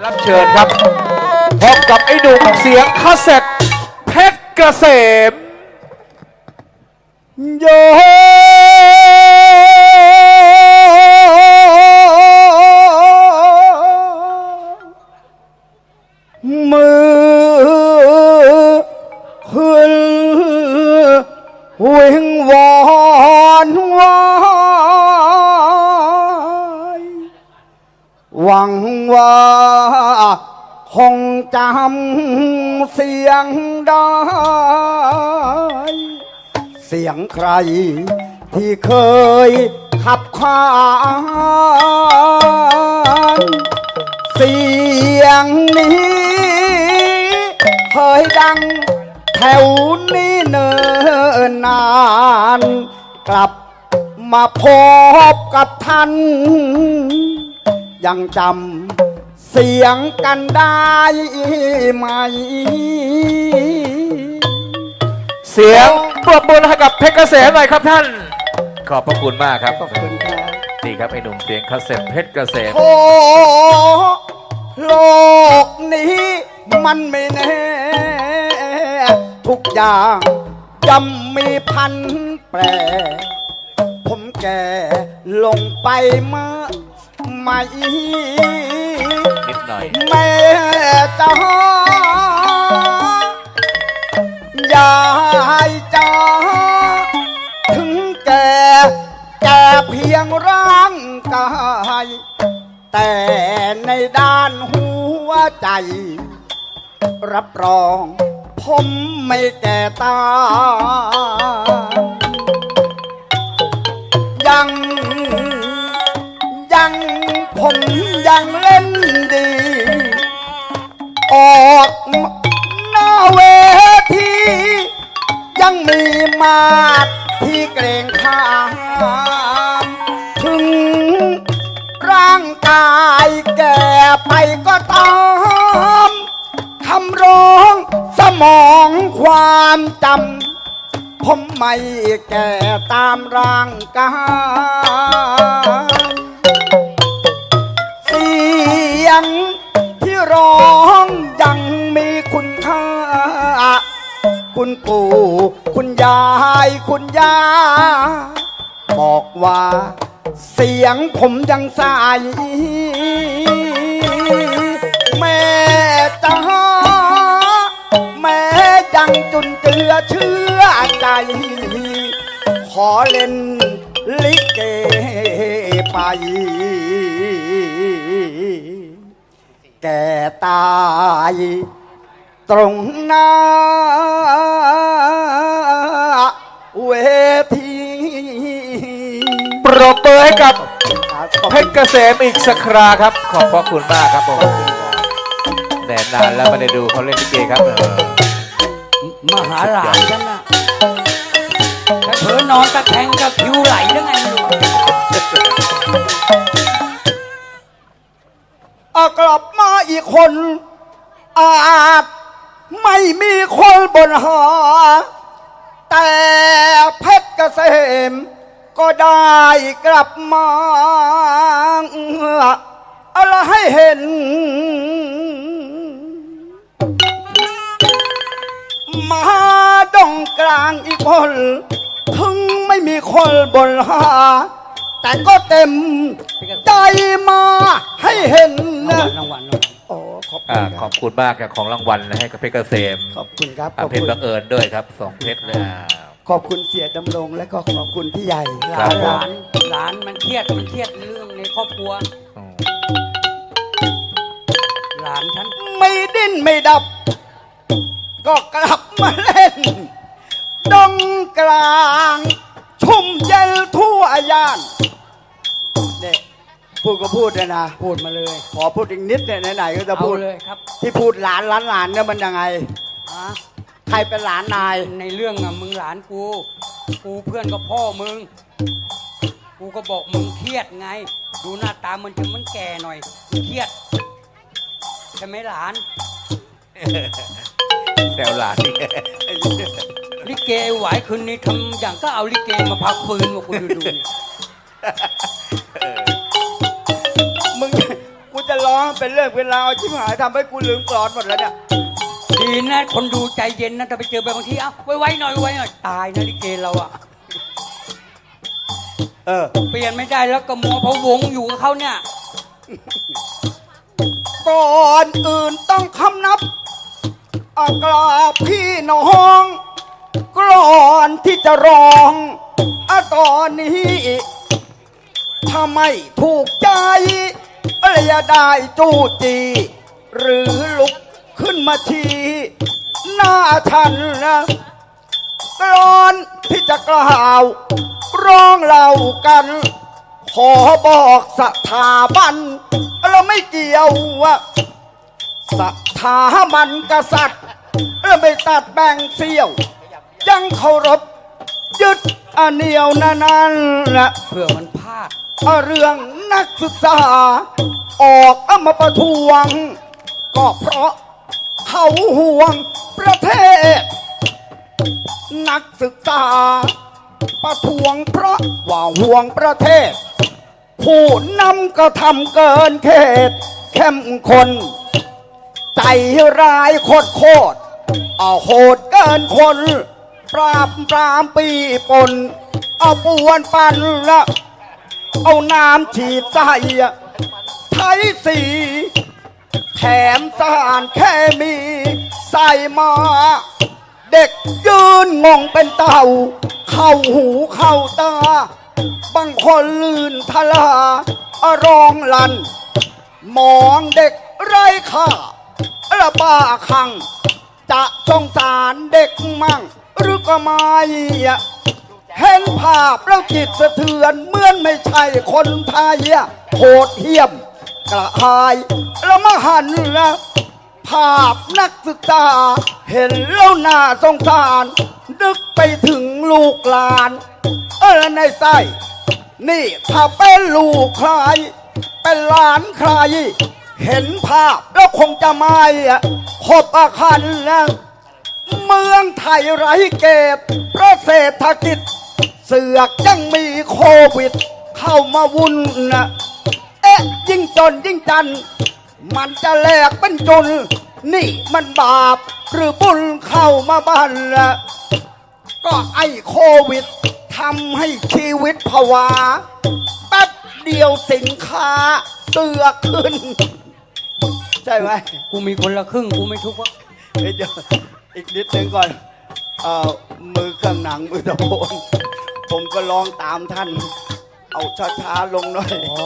รับเชิญครับ พบกับไอ้หนุ่มเสียงคาเซ็ตเพชรเกษมโยมือขึ้นวิงวอนวา หวังว่าคงจำเสียงได้ เสียงใครที่เคยขับขานเสียงนี้เคยดังแถวนี้เนิ่นนาน กลับมาพบกับท่าน ยังจำเสียงกันได้ไหม เสียงปรบมือให้กับเพชรเกษมหน่อยครับท่าน ขอบพระคุณมากครับขอบคุณครับนี่ครับไอ้หนุ่มเสียงคาสเซ็ตเพชรเกษมโอ้โลกนี้มันไม่แน่ ทุกอย่างย่อมมีพันแปรผมแก่ลงไปเมื่อ ไหม่นิดหน่อย แม่จ้ายายจ้าถึงแก่แก่เพียงร่างกายแต่ในด้านหัวใจ รับรองผมไม่แก่ตายยังยัง ผมยังเล่นดี ออกหน้าเวที ยังมีมาดที่เกรงขามถึงร่างกายแก่ไปก็ตามคำร้องสมองความจำผมไม่แก่ตามร่างกาย คุณปู่ คุณยาย คุณย่า บอกว่า เสียงผมยังใสแม่จ้าแม่ยังจุนเจือเชื่อใจ ขอเล่นลิเกไป แก่ตาย ตรงหน้าเวทีปรบมือให้กับขอบเพคุชณรเกษมอีกสักคราครับ ขอบพระคุณมากครับผมแต่นานแล้วไม่ได้ดูเขาเล่นลิเกครับเออมาหาหลานฉันนะถ้าเผลอนอนตะแคงกับผิวไหลหรือไงไม่รู้เอากลับมาอีกคนอาจ ไม่มีคนบนหาแต่เพชรเกษมก็ได้กลับมาอะไรให้เห็น มาดงกลางอีกคน ถึงไม่มีคนบนหา แต่ก็เต็มใจมาให้เห็นนะ รางวัลรางวัล ขอบคุอ่าณขครัอบบคุณมากกับของรางวัลนะให้กับเพชรเกษมขอบคุณครับอ่าขอบเพชคุรณบังเอิญด้วยครับสองเพชรเลยอ่า ขอบคุณเสียดำรงและก็ขอบคุณพี่ใหญ่หครัลาบนผมหลานหลานมันเครียดมันเครียดเรื่องในครอบครัว อืมหลานฉันไม่ดิ้นไม่ดับ ก็กลับมาเล่น ดงกลาง ชุ่มเย็นทั่วย่านเนี่ย พูดก็พูดเลยนะพูดมาเลย ขอพูดอีกนิดเนี่ยไหนๆก็จะเอาพูดเลยครับที่พูดหลานหลานหลานเนี่ยมันยังไงอะใครเป็นหลานนาย ในเรื่องอะมึงหลานกู กูเพื่อนกับพ่อมึง กูก็บอกมึงเครียดไง ดูหน้าตามันจะมันแก่หน่อยเครียดใช่ไหมหลาน แซวหลานนี่ลิเกไหวคืนนี้ทำอย่างก็เอาลิเกมาพักฟืนมาคุณดูดูนี่มึ เป็นเรื่องเป็นราวชิบหายทำให้กูลืมกรอนหมดแล้วเนี่ยดีนะคนดูใจเย็นนะถ้าไปเจอแบบบางทีเอ้าไว้ๆหน่อยไว้หน่อยตายนะลิเกเราอะเออ เปลี่ยนไม่ได้แล้วก็มัวพะวงอยู่กับเขาเนี่ยก่อนอื่นต้องคำนับอากราบพี่น้องก่อนที่จะร้องอะตอนนี้ ถ้าไม่ถูกใจ อะไรอย่าได้จู้จี หรือลุกขึ้นมาทีหน้าฉันนะก่อนที่จะกล่าวร้องเล่ากัน ขอบอกสถาบันเราไม่เกี่ยวอะสถาบันกษัตริย์เราไม่ตัดแบ่งเสี้ยว ยังเคารพยึดอเหนียวนานั้นนะเพื่อมันพ เรื่องนักศึกษา ออกเอามาประท้วง ก็เพราะเขาห่วงประเทศ นักศึกษา ประท้วงเพราะว่าห่วงประเทศ ผู้นำก็ทำเกินเขต เข้มคนใจร้ายโคตรโคตรเอาโหดเกินคน ปราบปรามปีปน เอาปวนปันละ เอาน้ำฉีดใส่ไทยสี แถมสารแค่มี ใส่มา เด็กยืนงงเป็นเต่า เข้าหูเข้าตา บางคนลื่นทลาอรองลัน มองเด็กไร้ค่าระบ้าคัง จะสงสารเด็กมั่ง หรือก็ไม่อะ เห็นภาพแล้วจิตสะเทือนเหมือนไม่ใช่คนไทยโหดเหี้ยม กระหายแล้วมาหันนะภาพนักศึกษา เห็นแล้วน่าสงสารนึกไปถึงลูกหลาน เออในไส้นี่ถ้าเป็นลูกใคร เป็นหลานใคร เห็นภาพแล้วคงจะไม่ขบอาคันนะเมืองไทยไร้เก็บเพราะเศรษฐกิจ สือกยังมีโควิด เข้ามาวุ่นนะเอ๊ะยิ่งจนยิ่งจัน มันจะแหลกเป็นจน นี่มันบาปหรือบุญเข้ามาบ้านละก็ไอ้โควิดทำให้ชีวิตผวา แป๊บเดียวสินค้าเสือกขึ้น ใช่ไหมกูมีคนละครึ่งกูไม่ทุกข์วะเฮ้ยเดี๋ยวอีกนิดนึงก่อน เอ่อมือเครื่องหนังมือตะโพน ผมก็ร้องตามท่าน เอาช้าๆลงหน่อย อ๋อ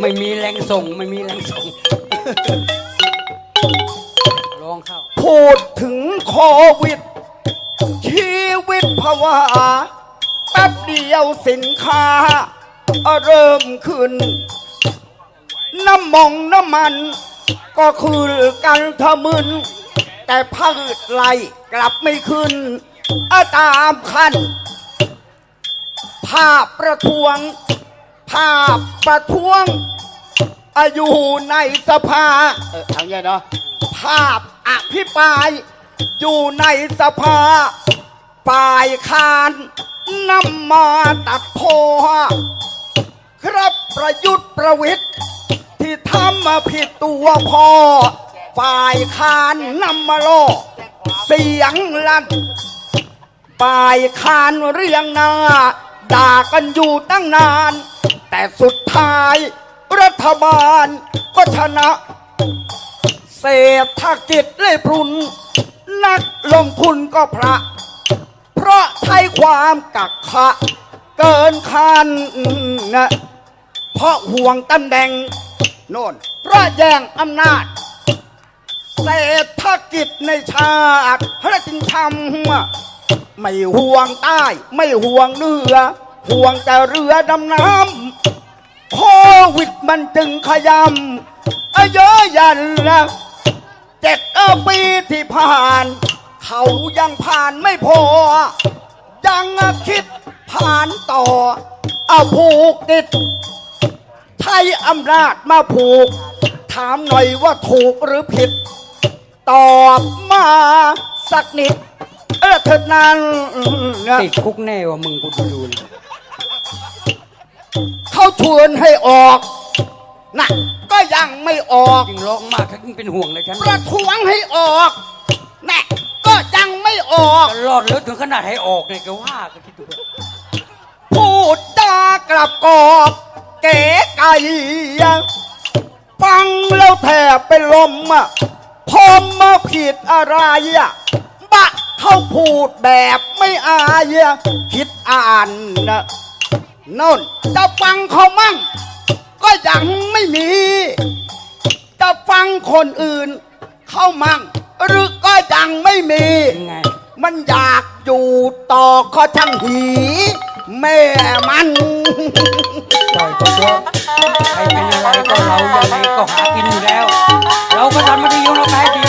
ไม่มีแรงส่งไม่มีแรงส่งลองเข้า พูดถึงโควิด ชีวิตภาวะแป๊บเดียวสินค้า เริ่มขึ้น น้ำมองน้ำมัน ก็คือกันทะมึน แต่พืชไรกลับไม่ขึ้นอาตามขั้น ภาพประท้วง ภาพประท้วงอายู่ในสภา เออทางนี้เนาะ ภาพอภิปราย อยู่ในสภาฝ่ายคานนำมาตัดโพครับประยุทธ์ประวิทย์ที่ทำมาผิดตัวพอฝ่ายคานนำมาล่อเสียงลั่นฝ่ายคานเรียงหน้า ด่ากันอยู่ตั้งนาน แต่สุดท้าย รัฐบาลก็ชนะ เศรษฐกิจเลยพรุน นักลงทุนก็พระ เพราะใช้ความกักขะ เกินคันนะเพราะห่วงตำแหน่งโน่นเพราะแย่งอำนาจเศรษฐกิจในชาติพระจึงทำ ไม่ห่วงใต้ ไม่ห่วงเหนือห่วงแต่เรือดำน้ำโควิดมันจึงขยำอเยอะยันนะเจ็ดปีที่ผ่าน เขายังผ่านไม่พอ ยังคิดผ่านต่อ เอาผูกติดใช้อำนาจมาผูก ถามหน่อยว่าถูกหรือผิด ตอบมาสักนิด เออเถิดนั้นนะติดคุกแน่ว่ามึงกูดูดูนะเขาชวนให้ออกน่ะก็ยังไม่ออกยิ่งร้องมากฉันยิ่งเป็นห่วงเลยฉันประท้วงให้ออกแน่ก็ยังไม่ออกตลอดเลยถึงขนาดให้ออกเนี่ยก็ว่าก็คิดดูเถอะพูดจากลับกอบเก๋ไก่ฟังแล้วแทบเป็นลมอะพอมาผิดอะไรอะบะ เขาพูดแบบไม่อายอะคิดอ่านนะโน่นจะฟังเขามั่ง ก็ยังไม่มี จะฟังคนอื่น เข้ามั่ง หรือก็ยังไม่มียังไง มันอยากอยู่ต่อก็ช่างหีแม่มันปล่อยไปเถอะใครเป็นอะไรก็เรายังไงก็หากินอยู่แล้ว เราก็ทำหน้าที่